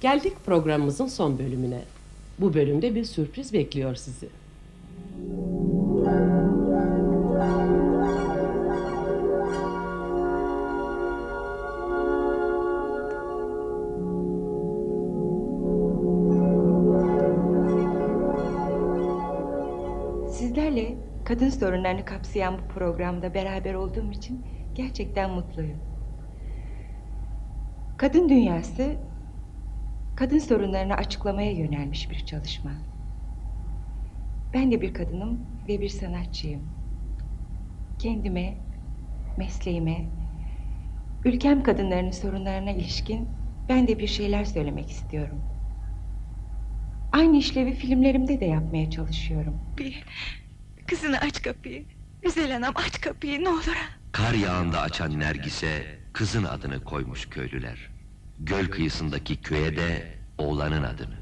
Geldik programımızın son bölümüne. Bu bölümde bir sürpriz bekliyor sizi. Sizlerle kadın sorunlarını kapsayan bu programda beraber olduğum için gerçekten mutluyum. Kadın dünyası kadın sorunlarını açıklamaya yönelmiş bir çalışma. Ben de bir kadınım ve bir sanatçıyım. Kendime, mesleğime, ülkem kadınlarının sorunlarına ilişkin ben de bir şeyler söylemek istiyorum. Aynı işlevi filmlerimde de yapmaya çalışıyorum. kapıyı. Kızını aç kapıyı. Güzel anam aç kapıyı ne olur. Kar yağında açan Nergis'e kızın adını koymuş köylüler. Göl kıyısındaki köye de oğlanın adını.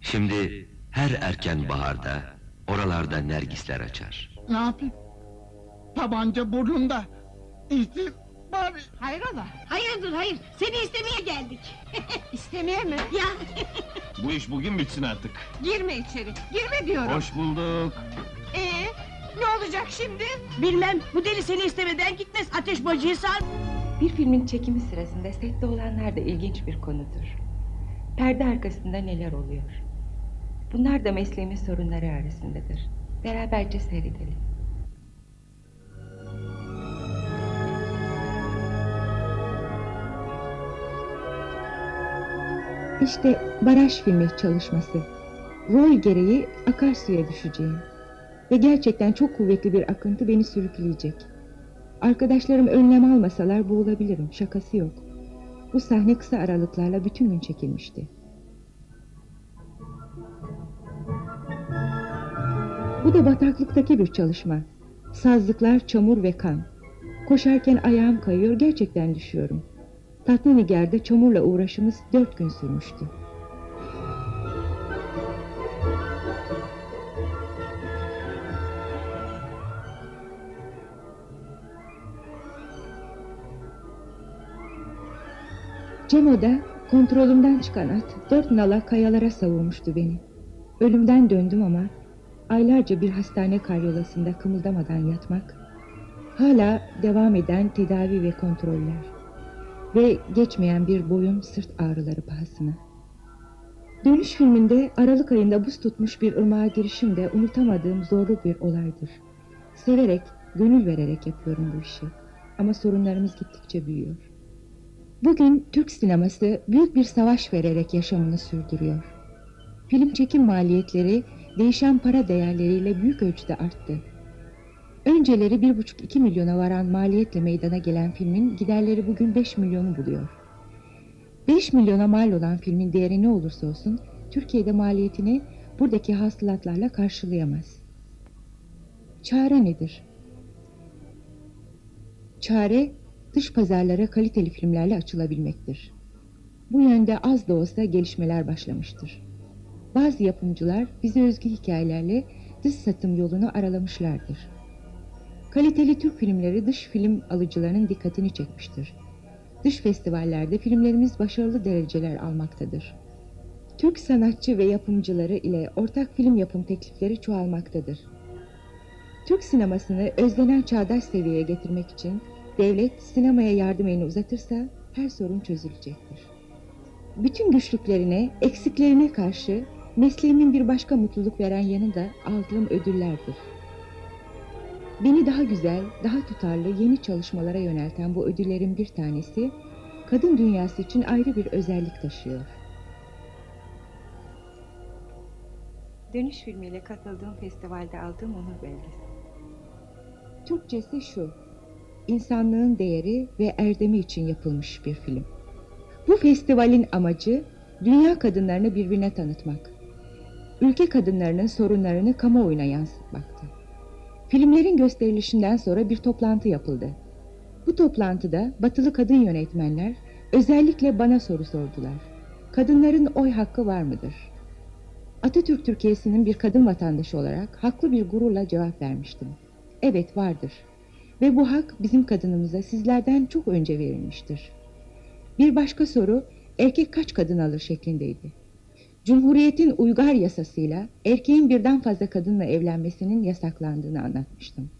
Şimdi her erken baharda oralarda Nergisler açar. Ne yapayım? Tabanca burnunda. İşte bari Hayrola? Hayırdır hayır. Seni istemeye geldik. İstemeye mi? ya Bu iş bugün bitsin artık. Girme içeri. Girme diyorum. Hoş bulduk. Ee, ne olacak şimdi? bilmem bu deli seni istemeden gitmez. Ateş bacıyı sar. Bir filmin çekimi sırasında sette olanlar da ilginç bir konudur. Perde arkasında neler oluyor? Bunlar da mesleğimin sorunları arasındadır. Beraberce seyredelim. İşte baraj filmi çalışması. Rol gereği akarsuya düşeceğim. Ve gerçekten çok kuvvetli bir akıntı beni sürükleyecek. Arkadaşlarım önlem almasalar boğulabilirim. Şakası yok. Bu sahne kısa aralıklarla bütün gün çekilmişti. Bu da bataklıktaki bir çalışma. Sazlıklar, çamur ve kan. Koşarken ayağım kayıyor, gerçekten düşüyorum. Tatlı Niger'de çamurla uğraşımız dört gün sürmüştü. Cemo'da kontrolümden çıkan at dört nala kayalara savurmuştu beni. Ölümden döndüm ama aylarca bir hastane karyolasında kımıldamadan yatmak, hala devam eden tedavi ve kontroller ve geçmeyen bir boyun sırt ağrıları pahasına. Dönüş filminde Aralık ayında buz tutmuş bir ırmağa girişim de unutamadığım zorlu bir olaydır. Severek, gönül vererek yapıyorum bu işi. Ama sorunlarımız gittikçe büyüyor. Bugün Türk sineması büyük bir savaş vererek yaşamını sürdürüyor. Film çekim maliyetleri değişen para değerleriyle büyük ölçüde arttı. Önceleri 1,5-2 milyona varan maliyetle meydana gelen filmin giderleri bugün 5 milyonu buluyor. 5 milyona mal olan filmin değeri ne olursa olsun Türkiye'de maliyetini buradaki hasılatlarla karşılayamaz. Çare nedir? Çare dış pazarlara kaliteli filmlerle açılabilmektir. Bu yönde az da olsa gelişmeler başlamıştır. Bazı yapımcılar bize özgü hikayelerle dış satım yolunu aralamışlardır. Kaliteli Türk filmleri dış film alıcılarının dikkatini çekmiştir. Dış festivallerde filmlerimiz başarılı dereceler almaktadır. Türk sanatçı ve yapımcıları ile ortak film yapım teklifleri çoğalmaktadır. Türk sinemasını özlenen çağdaş seviyeye getirmek için devlet sinemaya yardım elini uzatırsa her sorun çözülecektir. Bütün güçlüklerine, eksiklerine karşı mesleğimin bir başka mutluluk veren yanı da aldığım ödüllerdir. Beni daha güzel, daha tutarlı yeni çalışmalara yönelten bu ödüllerin bir tanesi, kadın dünyası için ayrı bir özellik taşıyor. Dönüş filmiyle katıldığım festivalde aldığım onur belgesi. Türkçesi şu, insanlığın değeri ve erdemi için yapılmış bir film. Bu festivalin amacı dünya kadınlarını birbirine tanıtmak. Ülke kadınlarının sorunlarını kamuoyuna yansıtmaktı. Filmlerin gösterilişinden sonra bir toplantı yapıldı. Bu toplantıda batılı kadın yönetmenler özellikle bana soru sordular. Kadınların oy hakkı var mıdır? Atatürk Türkiye'sinin bir kadın vatandaşı olarak haklı bir gururla cevap vermiştim. Evet vardır. Ve bu hak bizim kadınımıza sizlerden çok önce verilmiştir. Bir başka soru erkek kaç kadın alır şeklindeydi. Cumhuriyetin uygar yasasıyla erkeğin birden fazla kadınla evlenmesinin yasaklandığını anlatmıştım.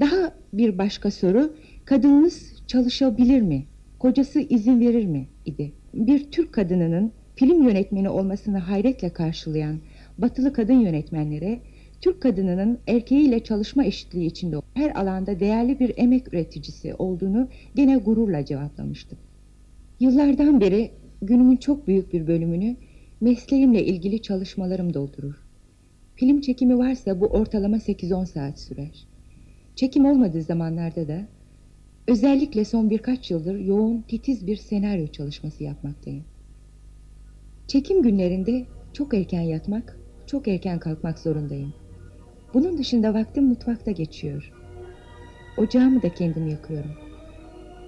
Daha bir başka soru, kadınınız çalışabilir mi? Kocası izin verir mi? idi. Bir Türk kadınının film yönetmeni olmasını hayretle karşılayan batılı kadın yönetmenlere Türk kadınının erkeğiyle çalışma eşitliği içinde her alanda değerli bir emek üreticisi olduğunu gene gururla cevaplamıştım. Yıllardan beri günümün çok büyük bir bölümünü mesleğimle ilgili çalışmalarım doldurur. Film çekimi varsa bu ortalama 8-10 saat sürer. Çekim olmadığı zamanlarda da özellikle son birkaç yıldır yoğun titiz bir senaryo çalışması yapmaktayım. Çekim günlerinde çok erken yatmak, çok erken kalkmak zorundayım. Bunun dışında vaktim mutfakta geçiyor. Ocağımı da kendim yakıyorum.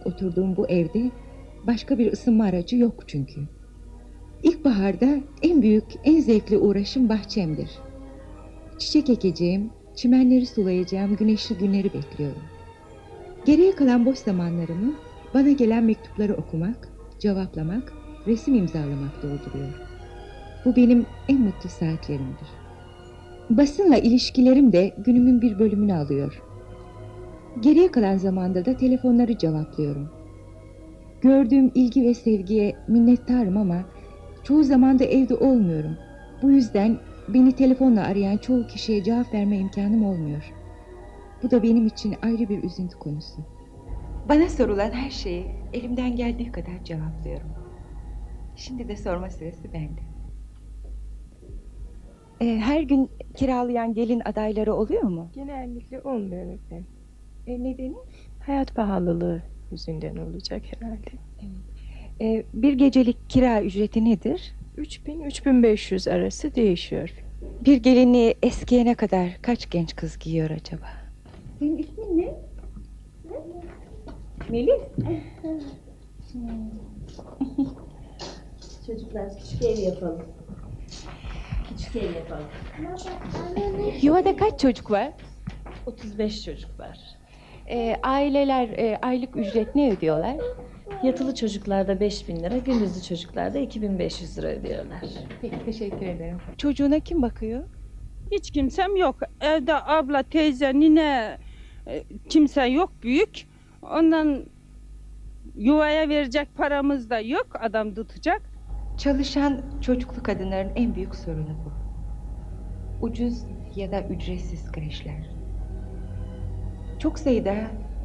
Oturduğum bu evde başka bir ısınma aracı yok çünkü. İlkbaharda en büyük, en zevkli uğraşım bahçemdir. Çiçek ekeceğim, çimenleri sulayacağım, güneşli günleri bekliyorum. Geriye kalan boş zamanlarımı bana gelen mektupları okumak, cevaplamak, resim imzalamak dolduruyor. Bu benim en mutlu saatlerimdir. Basınla ilişkilerim de günümün bir bölümünü alıyor. Geriye kalan zamanda da telefonları cevaplıyorum. Gördüğüm ilgi ve sevgiye minnettarım ama çoğu zaman da evde olmuyorum. Bu yüzden beni telefonla arayan çoğu kişiye cevap verme imkanım olmuyor. Bu da benim için ayrı bir üzüntü konusu. Bana sorulan her şeyi elimden geldiği kadar cevaplıyorum. Şimdi de sorma sırası bende. Ee, her gün kiralayan gelin adayları oluyor mu? Genellikle olmuyor efendim. E, nedeni? Hayat pahalılığı yüzünden olacak herhalde. Ee, bir gecelik kira ücreti nedir? 3000-3500 arası değişiyor. Bir gelinliği eskiyene kadar kaç genç kız giyiyor acaba? Senin ismin ne? Melis. Çocuklar küçük ev yapalım. Ev yapalım. Yuvada kaç çocuk var? 35 çocuk var. Ee, aileler e, aylık ücret ne ödüyorlar? Yatılı çocuklarda 5000 lira, gündüzlü çocuklarda 2500 lira ödüyorlar. Peki teşekkür ederim. Çocuğuna kim bakıyor? Hiç kimsem yok. Evde abla, teyze, nine e, kimse yok büyük. Ondan yuvaya verecek paramız da yok. Adam tutacak. Çalışan çocuklu kadınların en büyük sorunu bu. Ucuz ya da ücretsiz kreşler. Çok sayıda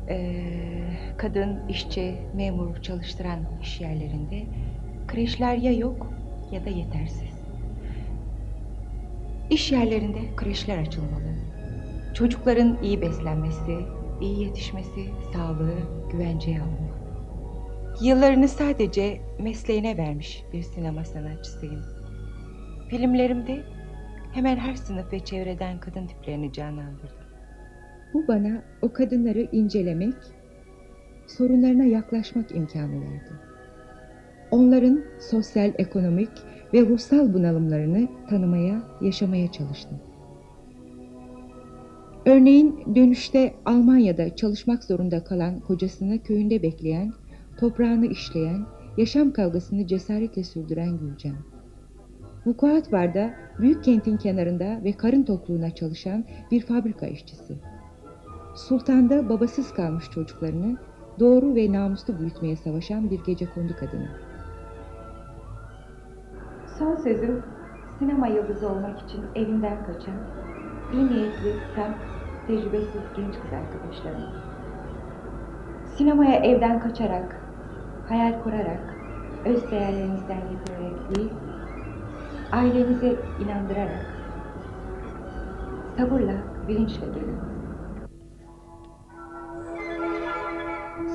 eee, kadın, işçi, memur çalıştıran iş yerlerinde kreşler ya yok ya da yetersiz. İş yerlerinde kreşler açılmalı. Çocukların iyi beslenmesi, iyi yetişmesi, sağlığı güvenceye alınmalı. Yıllarını sadece mesleğine vermiş bir sinema sanatçısıyım. Filmlerimde hemen her sınıf ve çevreden kadın tiplerini canlandırdım. Bu bana o kadınları incelemek, sorunlarına yaklaşmak imkanı verdi. Onların sosyal, ekonomik ve ruhsal bunalımlarını tanımaya, yaşamaya çalıştım. Örneğin dönüşte Almanya'da çalışmak zorunda kalan kocasını köyünde bekleyen, toprağını işleyen, yaşam kavgasını cesaretle sürdüren Gülcan. Vukuat Var'da büyük kentin kenarında ve karın tokluğuna çalışan bir fabrika işçisi. Sultan'da babasız kalmış çocuklarını doğru ve namuslu büyütmeye savaşan bir gece kondu kadını. Son sözüm sinema yıldızı olmak için evinden kaçan, iyi niyetli, hem tecrübesiz genç kız arkadaşlarım. Sinemaya evden kaçarak, hayal kurarak, öz değerlerinizden yetirerek değil, ailenize inandırarak, sabırla, bilinçle gelin.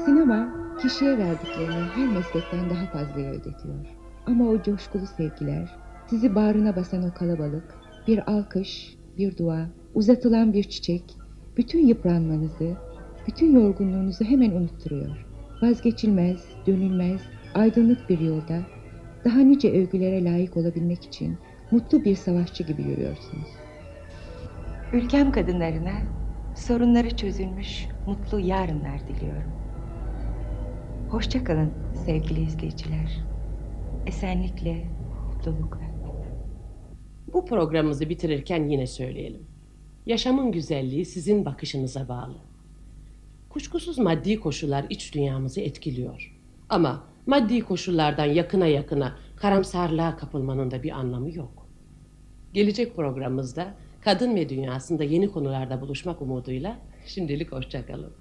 Sinema, kişiye verdiklerini her meslekten daha fazla ödetiyor. Ama o coşkulu sevgiler, sizi bağrına basan o kalabalık, bir alkış, bir dua, uzatılan bir çiçek, bütün yıpranmanızı, bütün yorgunluğunuzu hemen unutturuyor. Vazgeçilmez, dönülmez, aydınlık bir yolda, daha nice övgülere layık olabilmek için mutlu bir savaşçı gibi yürüyorsunuz. Ülkem kadınlarına sorunları çözülmüş mutlu yarınlar diliyorum. Hoşçakalın sevgili izleyiciler. Esenlikle, mutlulukla. Bu programımızı bitirirken yine söyleyelim. Yaşamın güzelliği sizin bakışınıza bağlı. Kuşkusuz maddi koşullar iç dünyamızı etkiliyor. Ama maddi koşullardan yakına yakına karamsarlığa kapılmanın da bir anlamı yok. Gelecek programımızda kadın ve dünyasında yeni konularda buluşmak umuduyla şimdilik hoşçakalın.